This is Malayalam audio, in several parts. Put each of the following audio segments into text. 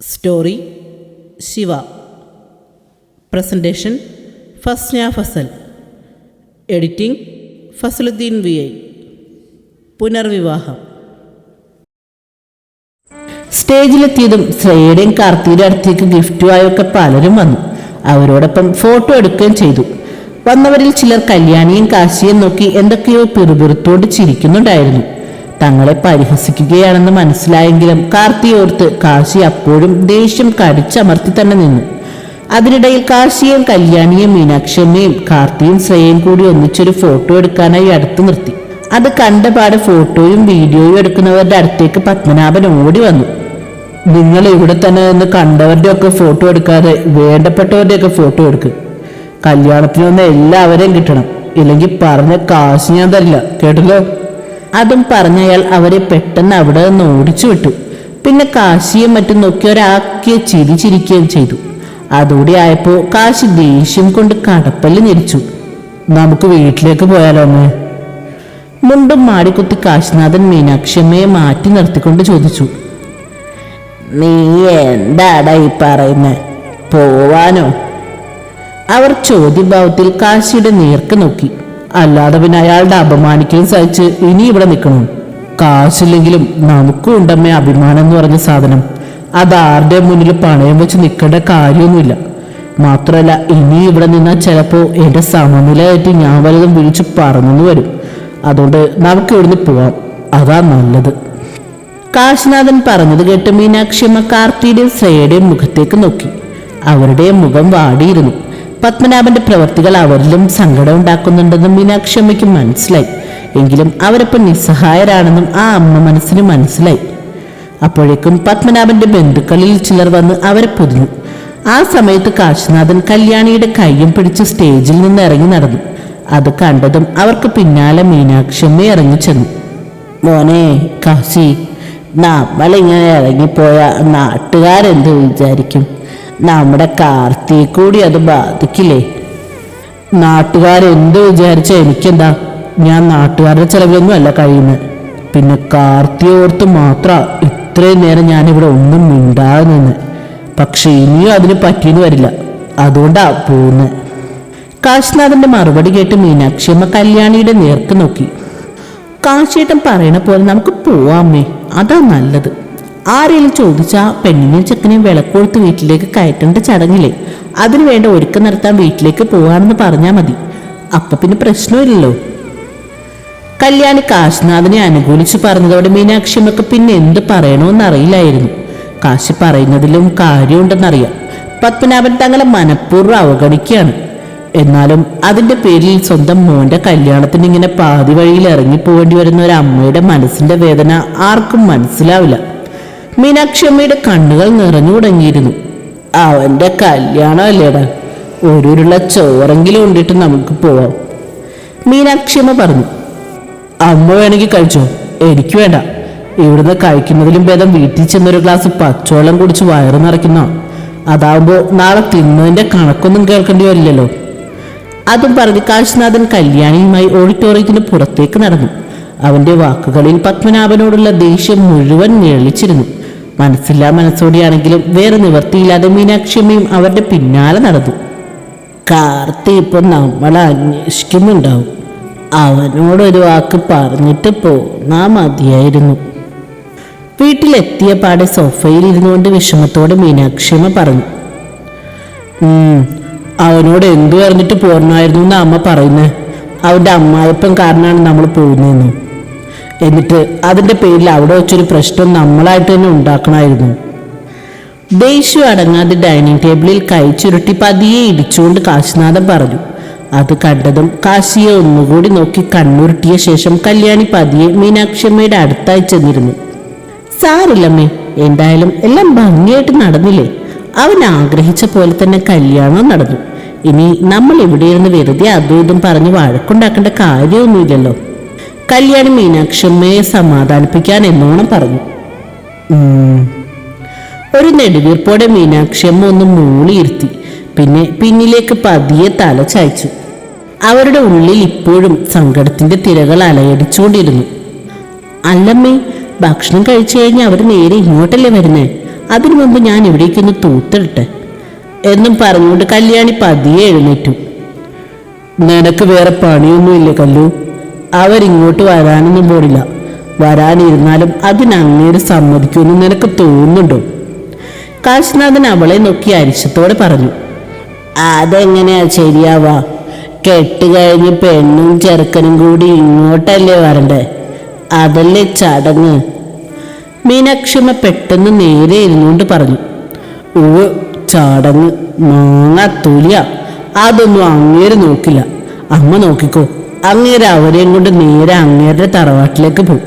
Story Shiva presentation Fasna Fasal editing Fasaluddeen V I പുനർവിവാഹം സ്റ്റേജിലെത്തിയതും ശ്രേയയുടെയും കാർത്തിയുടെ അടുത്തേക്ക് ഗിഫ്റ്റുമായൊക്കെ പലരും വന്നു. അവരോടൊപ്പം ഫോട്ടോ എടുക്കുകയും ചെയ്തു. വന്നവരിൽ ചിലർ കല്യാണിയും കാശിയും നോക്കി എന്തൊക്കെയോ പിറുപിറുത്തോട് ചിരിക്കുന്നുണ്ടായിരുന്നു. തങ്ങളെ പരിഹസിക്കുകയാണെന്ന് മനസ്സിലായെങ്കിലും കാർത്തിയോർത്ത് കാശി അപ്പോഴും ദേഷ്യം കടിച്ചമർത്തി തന്നെ നിന്നു. അതിനിടയിൽ കാശിയും കല്യാണിയും മീനാക്ഷമ്മയും കാർത്തിയും ശ്രേയയും കൂടി ഒന്നിച്ചൊരു ഫോട്ടോ എടുക്കാനായി അടുത്ത് നിർത്തി. അത് കണ്ടപാട് ഫോട്ടോയും വീഡിയോയും എടുക്കുന്നവരുടെ അടുത്തേക്ക് പത്മനാഭൻ ഓടി വന്നു. നിങ്ങൾ ഇവിടെ തന്നെ നിന്ന് കണ്ടവരുടെ ഒക്കെ ഫോട്ടോ എടുക്കാതെ വേണ്ടപ്പെട്ടവരുടെയൊക്കെ ഫോട്ടോ എടുക്ക്. കല്യാണത്തിന് വന്ന എല്ലാവരെയും കിട്ടണം. ഇല്ലെങ്കിൽ പറഞ്ഞ കാശ് ഞാൻ തരില്ല. കേട്ടല്ലോ? അതും പറഞ്ഞയാൾ അവരെ പെട്ടെന്ന് അവിടെ നിന്ന് ഓടിച്ചു വിട്ടു. പിന്നെ കാശിയും മറ്റും നോക്കി ഒരാക്കിയ ചിരി ചിരിക്കുകയും ചെയ്തു. അതോടെ ആയപ്പോ കാശി ദേഷ്യം കൊണ്ട് കടപ്പല്ല് ഞെരിച്ചു. നമുക്ക് വീട്ടിലേക്ക് പോയാലോ അമ്മേ? മുണ്ടും മാടിക്കുത്തി കാശിനാഥൻ മീനാക്ഷമ്മയെ മാറ്റി നിർത്തിക്കൊണ്ട് ചോദിച്ചു. നീ എന്താടാ ഈ പറയുന്നത് പോവാനോ? അവർ ചോദ്യഭാവത്തിൽ കാശിയുടെ നേർക്ക് നോക്കി. അല്ലാതെ പിന്നെ അയാളുടെ അപമാനിക്കുകയും സഹിച്ച് ഇനി ഇവിടെ നിൽക്കണം? കാശില്ലെങ്കിലും നമുക്കും ഉണ്ടമ്മേ അഭിമാനം എന്ന് പറഞ്ഞ സാധനം. അത് ആരുടെ മുന്നിൽ പണയം വെച്ച് നിൽക്കേണ്ട കാര്യമൊന്നുമില്ല. മാത്രമല്ല ഇനി ഇവിടെ നിന്നാൽ ചിലപ്പോ എന്റെ സമനിലയായിട്ട് ഞാൻ വലുതും വിളിച്ച് പറഞ്ഞു വരും. അതുകൊണ്ട് നമുക്ക് ഇവിടുന്ന് പോവാം. അതാ നല്ലത്. കാശിനാഥൻ പറഞ്ഞത് കേട്ട് മീനാക്ഷിയമ്മ കാർത്തിയുടെയും ശ്രേയയുടെയും മുഖത്തേക്ക് നോക്കി. അവരുടെ മുഖം വാടിയിരുന്നു. പത്മനാഭന്റെ പ്രവർത്തികൾ അവരിലും സങ്കടം ഉണ്ടാക്കുന്നുണ്ടെന്നും മീനാക്ഷിയമ്മയ്ക്ക് മനസ്സിലായി. എങ്കിലും അവരപ്പം നിസ്സഹായരാണെന്നും ആ അമ്മ മനസ്സിന് മനസ്സിലായി. അപ്പോഴേക്കും പത്മനാഭന്റെ ബന്ധുക്കളിൽ ചിലർ വന്ന് അവരെ പൊതിഞ്ഞു. ആ സമയത്ത് കാശിനാഥൻ കല്യാണിയുടെ കയ്യും പിടിച്ച് സ്റ്റേജിൽ നിന്ന് ഇറങ്ങി നടന്നു. അത് കണ്ടതും അവർക്ക് പിന്നാലെ മീനാക്ഷമ്മ ഇറങ്ങി ചെന്നു. മോനെ കാശി നമ്മളിങ്ങനെ ഇറങ്ങിപ്പോയ നാട്ടുകാരെന്ത് വിചാരിക്കും? നമ്മുടെ കാർത്തി കൂടി അത് ബാധിക്കില്ലേ? നാട്ടുകാരെന്ത് വിചാരിച്ച എനിക്കെന്താ? ഞാൻ നാട്ടുകാരുടെ ചെലവിലൊന്നും അല്ല കഴിയുന്നത് പിന്നെ കാർത്തി ഓർത്ത് മാത്രം ഇത്രയും നേരം ഞാനിവിടെ ഒന്നും മിണ്ടാതെ നിന്ന്. പക്ഷെ ഇനിയും അതിന് പറ്റിയെന്ന് വരില്ല. അതുകൊണ്ടാ പോകുന്നത് കാശിനാഥന്റെ മറുപടി കേട്ട് മീനാക്ഷി അമ്മ കല്യാണിയുടെ നേർക്ക് നോക്കി. കാശിയേട്ടൻ പറയണ പോലെ നമുക്ക് പോവാമേ അതാ നല്ലത്. ആരെങ്കിലും ചോദിച്ചാ പെണ്ണിനെയും ചെക്കനെയും വിളക്കൊടുത്ത് വീട്ടിലേക്ക് കയറ്റേണ്ട ചടങ്ങില്ലേ? അതിനു വേണ്ട ഒരുക്കം നടത്താൻ വീട്ടിലേക്ക് പോവാണെന്ന് പറഞ്ഞാൽ മതി. അപ്പൊ പിന്നെ പ്രശ്നമില്ലല്ലോ. കല്യാണി കാശ്നാഥിനെ അനുകൂലിച്ച് പറഞ്ഞതോടെ മീനാക്ഷിയമ്മക്ക് പിന്നെ എന്ത് പറയണമെന്ന് അറിയില്ലായിരുന്നു. കാശി പറയുന്നതിലും കാര്യമുണ്ടെന്നറിയാം. പത്മനാഭൻ തങ്ങളെ മനഃപൂർവം അവഗണിക്കുകയാണ്. എന്നാലും അതിന്റെ പേരിൽ സ്വന്തം മോന്റെ കല്യാണത്തിന് ഇങ്ങനെ പാതി വഴിയിൽ ഇറങ്ങിപ്പോവേണ്ടി വരുന്ന ഒരു അമ്മയുടെ മനസ്സിന്റെ വേദന ആർക്കും മനസ്സിലാവില്ല. മീനാക്ഷി അമ്മയുടെ കണ്ണുകൾ നിറഞ്ഞു തുടങ്ങിയിരുന്നു. അവന്റെ കല്യാണം അല്ലേടാ ഒരുരുള്ള ചോറെങ്കിലും ഉണ്ടിട്ട് നമുക്ക് പോവാം. മീനാക്ഷിയമ്മ പറഞ്ഞു. അമ്മ വേണമെങ്കിൽ കഴിച്ചോ? എനിക്ക് വേണ്ട. ഇവിടുന്ന് കഴിക്കുന്നതിലും ഭേദം വീട്ടിൽ ചെന്നൊരു ഗ്ലാസ് പച്ചവെള്ളം കുടിച്ച് വയറ് നിറയ്ക്കുന്ന. അതാവുമ്പോൾ നാളെ തിന്നതിന്റെ കണക്കൊന്നും കേൾക്കേണ്ടി വരില്ലല്ലോ. അതും പറഞ്ഞ് കാശിനാഥൻ കല്യാണിയുമായി ഓഡിറ്റോറിയത്തിന് പുറത്തേക്ക് നടന്നു. അവന്റെ വാക്കുകളിൽ പത്മനാഭനോടുള്ള ദേഷ്യം മുഴുവൻ നിഴലിച്ചിരുന്നു. മനസ്സില്ലാ മനസ്സോടെയാണെങ്കിലും വേറെ നിവർത്തിയില്ലാതെ മീനാക്ഷിയമ്മയും അവരുടെ പിന്നാലെ നടന്നു. കാർത്തി ഇപ്പൊ നമ്മളെ അന്വേഷിക്കുന്നുണ്ടാവും. അവനോടൊരു വാക്ക് പറഞ്ഞിട്ട് പോന്നാ മതിയായിരുന്നു. വീട്ടിലെത്തിയ പാടെ സോഫയിൽ ഇരുന്നുകൊണ്ട് വിഷമത്തോടെ മീനാക്ഷിയമ്മ പറഞ്ഞു. അവനോട് എന്തു പറഞ്ഞിട്ട് പോരണമായിരുന്നു എന്ന് അമ്മ പറയുന്നത് അവന്റെ അമ്മായിപ്പം കാരണമാണ് നമ്മൾ പോകുന്നതെന്ന് എന്നിട്ട് അതിന്റെ പേരിൽ അവിടെ വെച്ചൊരു പ്രശ്നം നമ്മളായിട്ട് തന്നെ ഉണ്ടാക്കണമായിരുന്നു. ദേഷ്യം അടങ്ങാതെ ഡൈനിങ് ടേബിളിൽ കൈ ചുരുട്ടി പതിയെ ഇടിച്ചുകൊണ്ട് കാശിനാഥൻ പറഞ്ഞു അത് കണ്ടതും കാശിയെ ഒന്നുകൂടി നോക്കി കണ്ണുരുട്ടിയ ശേഷം കല്യാണി പതിയെ മീനാക്ഷമ്മയുടെ അടുത്തായി ചെന്നിരുന്നു. സാറില്ലമ്മേ എന്തായാലും എല്ലാം ഭംഗിയായിട്ട് നടന്നില്ലേ? അവൻ ആഗ്രഹിച്ച പോലെ തന്നെ കല്യാണം നടന്നു. ഇനി നമ്മൾ ഇവിടെ വെറുതെ അതും ഇതും പറഞ്ഞ് വഴക്കുണ്ടാക്കേണ്ട കാര്യമൊന്നുമില്ലല്ലോ. കല്യാണി മീനാക്ഷമ്മയെ സമാധാനിപ്പിക്കാൻ എന്നോണം പറഞ്ഞു. ഒരു നെടുവീർപ്പോടെ മീനാക്ഷി അമ്മ ഒന്ന് മൂളിയിരുത്തി. പിന്നെ പിന്നിലേക്ക് പതിയെ തല ചായ്ച്ചു. അവരുടെ ഉള്ളിൽ ഇപ്പോഴും സങ്കടത്തിന്റെ തിരകൾ അലയടിച്ചുകൊണ്ടിരുന്നു. അല്ലമ്മേ ഭക്ഷണം കഴിച്ചു കഴിഞ്ഞാൽ അവർ നേരെ ഇങ്ങോട്ടല്ലേ വരുന്നേ? അതിനു മുമ്പ് ഞാൻ ഇവിടേക്കൊന്ന് തൂത്തിട്ടെ എന്നും പറഞ്ഞുകൊണ്ട് കല്യാണി പതിയെ എഴുന്നേറ്റു. നിനക്ക് വേറെ പണിയൊന്നുമില്ല കല്ലു? അവരിങ്ങോട്ട് വരാനൊന്നും പോണില്ല. വരാനിരുന്നാലും അതിനങ്ങേര് സമ്മതിക്കുമെന്ന് നിനക്ക് തോന്നുന്നുണ്ടോ? കാശിനാഥൻ അവളെ നോക്കി അരിശത്തോടെ പറഞ്ഞു. അതെങ്ങനെയാ ശരിയാവാ? കെട്ട് കഴിഞ്ഞ് പെണ്ണും ചെറുക്കനും കൂടി ഇങ്ങോട്ടല്ലേ വരണ്ടേ? അതല്ലേ ചടങ്ങ്? മീനാക്ഷിമ പെട്ടെന്ന് നേരെ ഇരുന്നുകൊണ്ട് പറഞ്ഞു. ഓ ചടങ്ങ് മാങ്ങ തൊലിയ അതൊന്നും അങ്ങേര് നോക്കില്ല. അമ്മ നോക്കിക്കോ. അങ്ങേര് അവരെയും കൊണ്ട് നേരെ അങ്ങേരുടെ തറവാട്ടിലേക്ക് പോയി.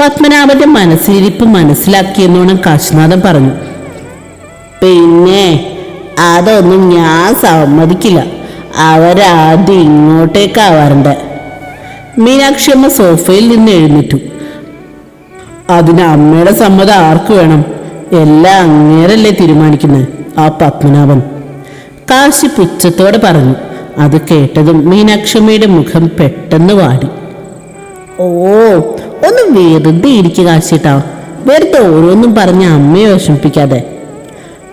പത്മനാഭന്റെ മനസ്സിരിപ്പ് മനസ്സിലാക്കിയെന്നോണം കാശിനാഥൻ പറഞ്ഞു പിന്നെ അതൊന്നും ഞാൻ സമ്മതിക്കില്ല. അവരാദ്യം ഇങ്ങോട്ടേക്കാ വരണ്ടേ? മീനാക്ഷിയമ്മ സോഫയിൽ നിന്ന് എഴുന്നേറ്റു. അതിന് അമ്മയുടെ സമ്മതം ആർക്ക് വേണം? എല്ലാം അങ്ങേരല്ലേ തീരുമാനിക്കുന്നത് ആ പത്മനാഭൻ കാശി പുച്ഛത്തോടെ പറഞ്ഞു അത് കേട്ടതും മീനാക്ഷമ്മയുടെ മുഖം പെട്ടെന്ന് വാടി. ഓ ഒന്ന് വെറുതെ ഇരിക്കുക കാശിട്ടാ. വെറുതെ ഓരോന്നും പറഞ്ഞ് അമ്മയെ വിഷമിപ്പിക്കാതെ.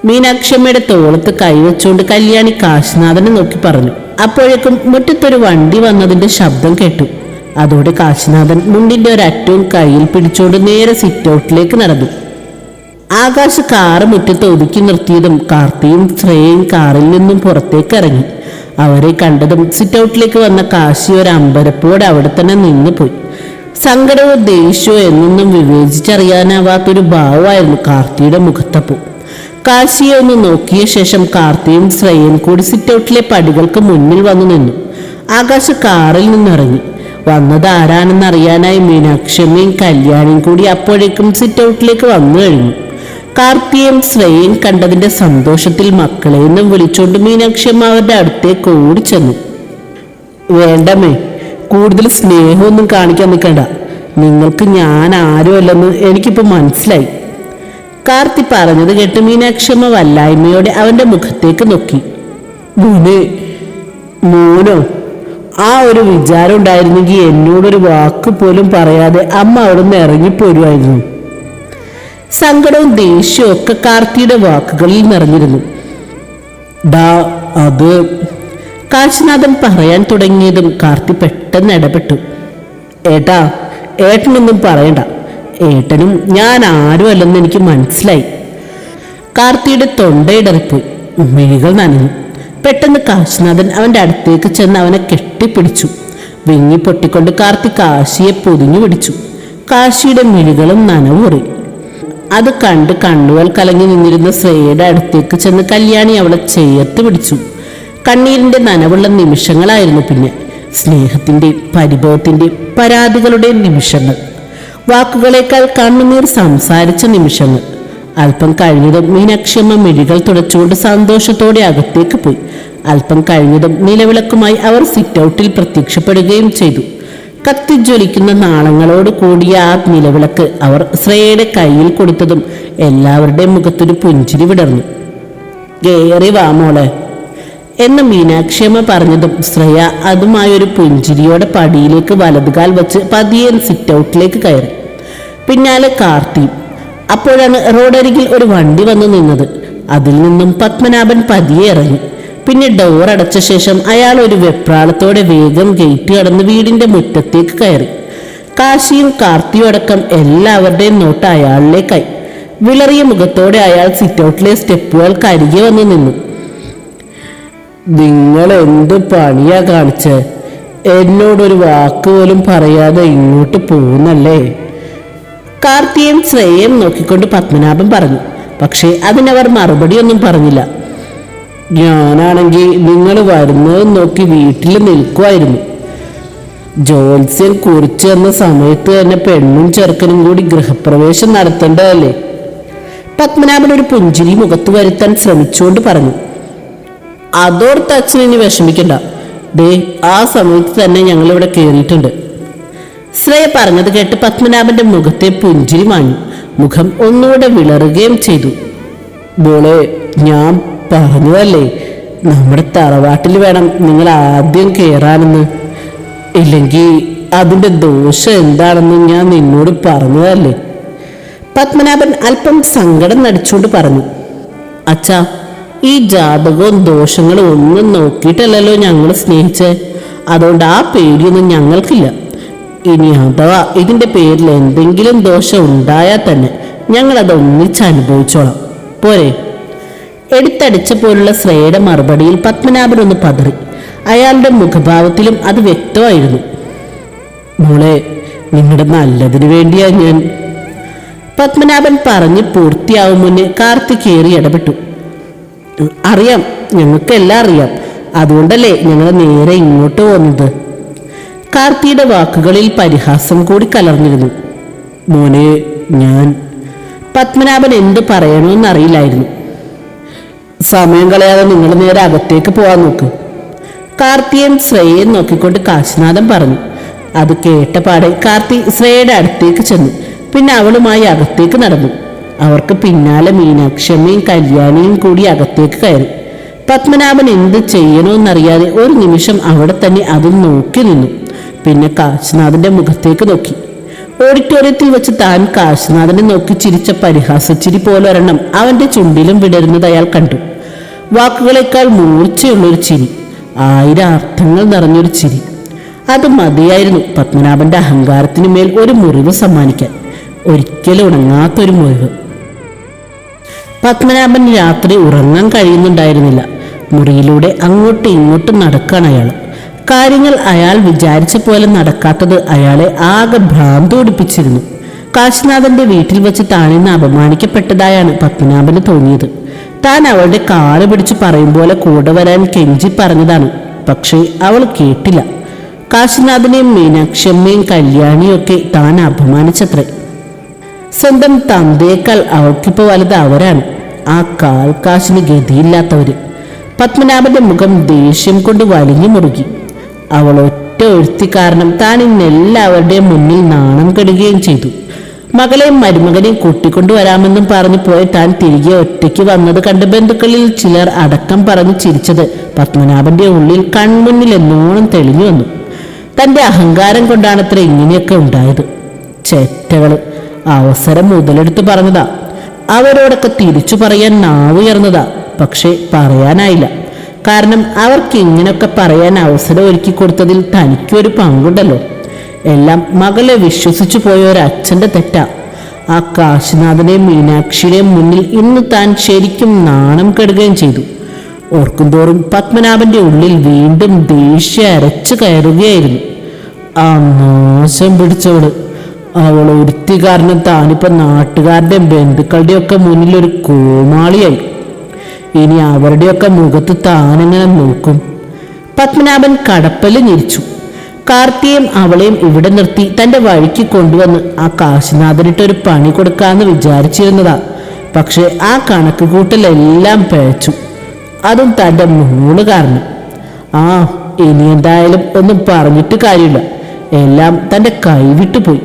മീനാക്ഷമ്മയുടെ തോളത്ത് കൈവച്ചുകൊണ്ട് കല്യാണി കാശിനാഥനെ നോക്കി പറഞ്ഞു. അപ്പോഴേക്കും മുറ്റത്തൊരു വണ്ടി വന്നതിന്റെ ശബ്ദം കേട്ടു. അതോടെ കാശിനാഥൻ മുണ്ടിന്റെ ഒരറ്റവും കയ്യിൽ പിടിച്ചുകൊണ്ട് നേരെ സിറ്റ് ഔട്ടിലേക്ക് നടന്നു. ആകാശ് കാറ് മുറ്റത്ത് ഒതുക്കി നിർത്തിയതും കാർത്തിയും ശ്രേയയും കാറിൽ നിന്നും പുറത്തേക്ക് ഇറങ്ങി. അവരെ കണ്ടതും സിറ്റ് ഔട്ടിലേക്ക് വന്ന കാശി ഒരു അമ്പരപ്പോടെ അവിടെ തന്നെ നിന്നുപോയി സങ്കടവും ദേഷ്യവും എന്നൊന്നും വിവേചിച്ചറിയാനാവാത്തൊരു ഭാവമായിരുന്നു കാർത്തിയുടെ മുഖത്തപ്പോ. കാശിയെ ഒന്ന് നോക്കിയ ശേഷം കാർത്തിയും ശ്രേയയും കൂടി സിറ്റ് ഔട്ടിലെ പടികൾക്ക് മുന്നിൽ വന്നു നിന്നു. ആകാശ് കാറിൽ നിന്നിറങ്ങി. വന്നത് ആരാണെന്ന് അറിയാനായി മീനാക്ഷമ്മയും കല്യാണിയും കൂടി അപ്പോഴേക്കും സിറ്റ് ഔട്ടിലേക്ക് വന്നു കഴിഞ്ഞു. കാർത്തിയും സ്വയം കണ്ടതിന്റെ സന്തോഷത്തിൽ മക്കളെ നിന്നും വിളിച്ചുകൊണ്ട് മീനാക്ഷമ്മ അവരുടെ അടുത്തേക്ക് ചെന്നു വേണ്ടമേ കൂടുതൽ സ്നേഹമൊന്നും കാണിക്കാൻ നിൽക്കണ്ട. നിങ്ങൾക്ക് ഞാൻ ആരുമല്ലെന്ന് എനിക്കിപ്പോൾ മനസ്സിലായി. കാർത്തി പറഞ്ഞത് കേട്ട് മീനാക്ഷമ്മ വല്ലായ്മയോടെ അവന്റെ മുഖത്തേക്ക് നോക്കി. മോനെ മോനോ ആ ഒരു വിചാരം ഉണ്ടായിരുന്നെങ്കിൽ എന്നോടൊരു വാക്ക് പോലും പറയാതെ അമ്മ അവിടുന്ന് ഇറങ്ങിപ്പോരുമായിരുന്നു. സങ്കടവും ദേഷ്യവും ഒക്കെ കാർത്തിയുടെ വാക്കുകളിൽ നിറഞ്ഞിരുന്നു. ഡാ അത് കാശിനാഥൻ പറയാൻ തുടങ്ങിയതും കാർത്തി പെട്ടെന്ന് ഇടപെട്ടു. ഏട്ടാ ഏട്ടനൊന്നും പറയണ്ട. ഏട്ടനും ഞാൻ ആരും അല്ലെന്ന് എനിക്ക് മനസ്സിലായി. കാർത്തിയുടെ തൊണ്ടയിടറിപ്പോയി മിഴികൾ നനഞ്ഞു. പെട്ടെന്ന് കാശിനാഥൻ അവന്റെ അടുത്തേക്ക് ചെന്ന് അവനെ കെട്ടിപ്പിടിച്ചു. വിങ്ങി പൊട്ടിക്കൊണ്ട് കാർത്തി കാശിയെ പൊതിഞ്ഞു പിടിച്ചു. കാശിയുടെ മിഴികളും നനവുറി അത് കണ്ട് കണ്ണുകൾ കലങ്ങി നിന്നിരുന്ന ശ്രേയയുടെ അടുത്തേക്ക് ചെന്ന് കല്യാണി അവളെ ചേർത്ത് പിടിച്ചു. കണ്ണീരിന്റെ നനവുള്ള നിമിഷങ്ങളായിരുന്നു പിന്നെ. സ്നേഹത്തിന്റെ പരിഭവത്തിന്റെ പരാതികളുടെ നിമിഷങ്ങൾ. വാക്കുകളേക്കാൾ കണ്ണുനീർ സംസാരിച്ച നിമിഷങ്ങൾ. അല്പം കഴിഞ്ഞതും മീനാക്ഷിയമ്മ മിഴികൾ തുടച്ചുകൊണ്ട് സന്തോഷത്തോടെ അകത്തേക്ക് പോയി. അല്പം കഴിഞ്ഞതും നിലവിളക്കുമായി അവർ സിറ്റ് ഔട്ടിൽ പ്രത്യക്ഷപ്പെടുകയും ചെയ്തു. കത്തിജ്വലിക്കുന്ന നാളങ്ങളോട് കൂടിയ ആ നിലവിളക്ക് അവർ ശ്രേയുടെ കയ്യിൽ കൊടുത്തതും എല്ലാവരുടെ മുഖത്തൊരു പുഞ്ചിരി വിടർന്നു. കേറി വാ മോളെ എന്ന് മീനാക്ഷിയമ്മ പറഞ്ഞതും ശ്രേയ അതുമായൊരു പുഞ്ചിരിയോടെ പടിയിലേക്ക് വലതുകാൽ വെച്ച് പതിയെ സിറ്റ് ഔട്ടിലേക്ക് കയറി. പിന്നാലെ കാർത്തി അപ്പോഴാണ് റോഡരികിൽ ഒരു വണ്ടി വന്നു നിന്നത്. അതിൽ നിന്നും പത്മനാഭൻ പതിയെ ഇറങ്ങി. പിന്നെ ഡോർ അടച്ച ശേഷം അയാൾ ഒരു വെപ്രാളത്തോടെ വേഗം ഗേറ്റ് കടന്ന് വീടിന്റെ മുറ്റത്തേക്ക് കയറി. കാശിയും കാർത്തിയും അടക്കം എല്ലാവരുടെയും നോട്ട് അയാളിലേക്കായി. വിളറിയ മുഖത്തോടെ അയാൾ സിറ്റൗട്ടിലെ സ്റ്റെപ്പുകൾക്ക് അരികെ വന്ന് നിന്നു. നിങ്ങൾ എന്ത് പണിയാ കാണിച്ച്? എന്നോടൊരു വാക്ക് പോലും പറയാതെ ഇങ്ങോട്ട് പോകുന്നല്ലേ? കാർത്തിയും ശ്രേയം നോക്കിക്കൊണ്ട് പത്മനാഭൻ പറഞ്ഞു. പക്ഷേ അതിനവർ മറുപടിയൊന്നും പറഞ്ഞില്ല. ഞാനാണെങ്കിൽ നിങ്ങൾ വരുന്നത് നോക്കി വീട്ടിൽ നിൽക്കുമായിരുന്നു. ജോത്സ്യം കുറിച്ച് തന്ന സമയത്ത് തന്നെ പെണ്ണും ചെറുക്കനും കൂടി ഗൃഹപ്രവേശം നടത്തേണ്ടതല്ലേ? പത്മനാഭൻ ഒരു പുഞ്ചിരി മുഖത്ത് വരുത്താൻ ശ്രമിച്ചുകൊണ്ട് പറഞ്ഞു. അതോർത്ത് അച്ഛൻ ഇനി വിഷമിക്കണ്ട. ദേ ആ സമയത്ത് തന്നെ ഞങ്ങൾ ഇവിടെ കയറിയിട്ടുണ്ട് ശ്രേയ പറഞ്ഞത് കേട്ട് പത്മനാഭന്റെ മുഖത്തെ പുഞ്ചിരി മാഞ്ഞു. മുഖം ഒന്നുകൂടെ വിളറുകയും ചെയ്തു. മോളെ ഞാൻ പറഞ്ഞതല്ലേ നമ്മുടെ തറവാട്ടിൽ വേണം നിങ്ങൾ ആദ്യം കയറാനെന്ന് ഇല്ലെങ്കിൽ അതിന്റെ ദോഷം എന്താണെന്ന് ഞാൻ നിന്നോട് പറഞ്ഞതല്ലേ? പത്മനാഭൻ അല്പം സങ്കടം നടിച്ചുകൊണ്ട് പറഞ്ഞു. അച്ഛാ ഈ ജാതകവും ദോഷങ്ങളും ഒന്നും നോക്കിയിട്ടല്ലല്ലോ ഞങ്ങൾ സ്നേഹിച്ചേ. അതുകൊണ്ട് ആ പേടിയൊന്നും ഞങ്ങൾക്കില്ല. ഇനി അഥവാ ഇതിന്റെ പേരിൽ എന്തെങ്കിലും ദോഷം ഉണ്ടായാൽ തന്നെ ഞങ്ങൾ അത് ഒന്നിച്ച് അനുഭവിച്ചോളാം. പോരെ? എടുത്തടിച്ച പോലുള്ള ശ്രേയുടെ മറുപടിയിൽ പത്മനാഭൻ ഒന്ന് പതറി. അയാളുടെ മുഖഭാവത്തിലും അത് വ്യക്തമായിരുന്നു. മോളെ നിങ്ങളുടെ നല്ലതിനു വേണ്ടിയാ ഞാൻ. പത്മനാഭൻ പറഞ്ഞ് പൂർത്തിയാവും മുന്നേ കാർത്തിക് കയറി ഇടപെട്ടു. അറിയാം ഞങ്ങൾക്കെല്ലാം അറിയാം. അതുകൊണ്ടല്ലേ ഞങ്ങൾ നേരെ ഇങ്ങോട്ട് പോകുന്നത് കാർത്തിയുടെ വാക്കുകളിൽ പരിഹാസം കൂടി കലർന്നിരുന്നു. മോനെ ഞാൻ. പത്മനാഭൻ എന്ത് പറയണമെന്നറിയില്ലായിരുന്നു സമയം കളയാതെ നിങ്ങൾ നേരെ അകത്തേക്ക് പോവാൻ നോക്ക്. കാർത്തിയൻ ശ്രേയെ നോക്കിക്കൊണ്ട് കാശിനാഥൻ പറഞ്ഞു. അത് കേട്ട പാടെ കാർത്തി ശ്രേയയുടെ അടുത്തേക്ക് ചെന്നു. പിന്നെ അവളുമായി അകത്തേക്ക് നടന്നു. അവർക്ക് പിന്നാലെ മീനാക്ഷമ്മയും കല്യാണിയും കൂടി അകത്തേക്ക് കയറി. പത്മനാഭൻ എന്ത് ചെയ്യണമെന്നറിയാതെ ഒരു നിമിഷം അവിടെ തന്നെ അതും നോക്കി നിന്നു. പിന്നെ കാശിനാഥന്റെ മുഖത്തേക്ക് നോക്കി. ഓഡിറ്റോറിയത്തിൽ വെച്ച് താൻ കാശിനാഥനെ നോക്കി ചിരിച്ച പരിഹാസച്ചിരി പോലൊരെണ്ണം അവന്റെ ചുണ്ടിലും വിടരുന്നത് അയാൾ കണ്ടു. വാക്കുകളെക്കാൾ മൂർച്ചയുള്ളൊരു ചിരി ആയിരം അർത്ഥങ്ങൾ നിറഞ്ഞൊരു ചിരി. അത് മതിയായിരുന്നു പത്മനാഭന്റെ അഹങ്കാരത്തിനു മേൽ ഒരു മുറിവ് സമ്മാനിക്കാൻ. ഒരിക്കലും ഉണങ്ങാത്തൊരു മുറിവ്. പത്മനാഭൻ രാത്രി ഉറങ്ങാൻ കഴിയുന്നുണ്ടായിരുന്നില്ല. മുറിയിലൂടെ അങ്ങോട്ടും ഇങ്ങോട്ടും നടക്കാൻ അയാൾ. കാര്യങ്ങൾ അയാൾ വിചാരിച്ച പോലെ നടക്കാത്തത് അയാളെ ആകെ ഭ്രാന്ത് ഓടിപ്പിച്ചിരുന്നു കാശിനാഥന്റെ വീട്ടിൽ വെച്ച് താനിന്ന് അപമാനിക്കപ്പെട്ടതായാണ് പത്മനാഭന് തോന്നിയത്. താൻ അവളുടെ കാൽ പിടിച്ച് പറയും പോലെ കൂടെ വരാൻ കെഞ്ചി പറഞ്ഞതാണ് പക്ഷേ അവൾ കേട്ടില്ല. കാശിനാഥനെയും മീനാക്ഷമ്മയും കല്യാണിയും ഒക്കെ താൻ അപമാനിച്ചത്രേ. സ്വന്തം തന്തയേക്കാൾ അവൾക്കിപ്പോ വലുത് അവരാണ്. ആ കാൽ കാശിന് ഗതിയില്ലാത്തവര്. പത്മനാഭന്റെ മുഖം ദേഷ്യം കൊണ്ട് വലിഞ്ഞു മുറുകി. അവൾ ഒറ്റ ഒഴുത്തി കാരണം താൻ ഇന്നെല്ലാവരുടെയും മുന്നിൽ നാണം കെടുകയും ചെയ്തു. മകളെയും മരുമകനെയും കൂട്ടിക്കൊണ്ടുവരാമെന്നും പറഞ്ഞു പോയി താൻ തിരികെ ഒറ്റയ്ക്ക് വന്നത് കണ്ട് ബന്ധുക്കളിൽ ചിലർ അടക്കം പറഞ്ഞു ചിരിച്ചത് പത്മനാഭന്റെ ഉള്ളിൽ കൺമുന്നിൽ എന്നോണം തെളിഞ്ഞു വന്നു. തന്റെ അഹങ്കാരം കൊണ്ടാണത്ര ഇങ്ങനെയൊക്കെ ഉണ്ടായത്. ചേറ്റകൾ അവസരം മുതലെടുത്ത് പറഞ്ഞതാ. അവരോടൊക്കെ തിരിച്ചു പറയാൻ നാവുയർന്നതാ. പക്ഷെ പറയാനായില്ല. കാരണം അവർക്ക് ഇങ്ങനെയൊക്കെ പറയാൻ അവസരം ഒരുക്കി കൊടുത്തതിൽ തനിക്കൊരു പങ്കുണ്ടല്ലോ. എല്ലാം മകളെ വിശ്വസിച്ചു പോയ ഒരു അച്ഛന്റെ തെറ്റാ. ആ കാശിനാഥനെയും മീനാക്ഷിയുടെയും മുന്നിൽ ഇന്ന് താൻ ശരിക്കും നാണം കെടുകയും ചെയ്തു. ഓർക്കുന്തോറും പത്മനാഭന്റെ ഉള്ളിൽ വീണ്ടും ദേഷ്യം അരച്ചു കയറുകയായിരുന്നു. ആ നാശം പിടിച്ചവൾ. അവൾ ഒരുത്തി കാരണം താനിപ്പോ നാട്ടുകാരുടെയും ബന്ധുക്കളുടെയൊക്കെ മുന്നിൽ ഒരു കോമാളിയായി. ഇനി അവരുടെയൊക്കെ മുഖത്ത് താനെങ്ങനെ നോക്കും. പത്മനാഭൻ കടപ്പൽ ഞെരിച്ചു. കാർത്തിയും അവളെയും ഇവിടെ നിർത്തി തന്റെ വഴിക്ക് കൊണ്ടുവന്ന് ആ കാശിനാഥനിട്ട് ഒരു പണി കൊടുക്കാന്ന് വിചാരിച്ചിരുന്നതാ. പക്ഷേ ആ കണക്ക് കൂട്ടലെല്ലാം പിഴച്ചു. അതും തന്റെ മൂന്ന് കാരണം ആ ഇനി എന്തായാലും ഒന്നും പറഞ്ഞിട്ട് കാര്യമില്ല. എല്ലാം തന്റെ കൈവിട്ടു പോയി.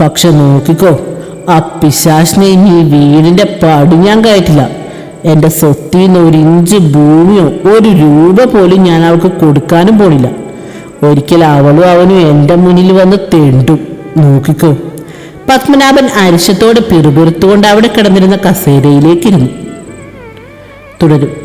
പക്ഷെ നോക്കിക്കോ ആ പിശാശിനെ ഇനി വീടിന്റെ പടി ഞാൻ കയറ്റില്ല. എന്റെ സ്വത്തിൽ നിന്ന് ഒരു ഇഞ്ച് ഭൂമിയോ ഒരു രൂപ പോലും ഞാൻ അവൾക്ക് കൊടുക്കാനും പോണില്ല. ഒരിക്കൽ അവളും അവനും എന്റെ മുന്നിൽ വന്ന് തെണ്ടും. നോക്കിക്കോ. പത്മനാഭൻ അരിശത്തോടെ പിറുപിറുത്തുകൊണ്ട് അവിടെ കിടന്നിരുന്ന കസേരയിലേക്കിരുന്നു. തുടരും.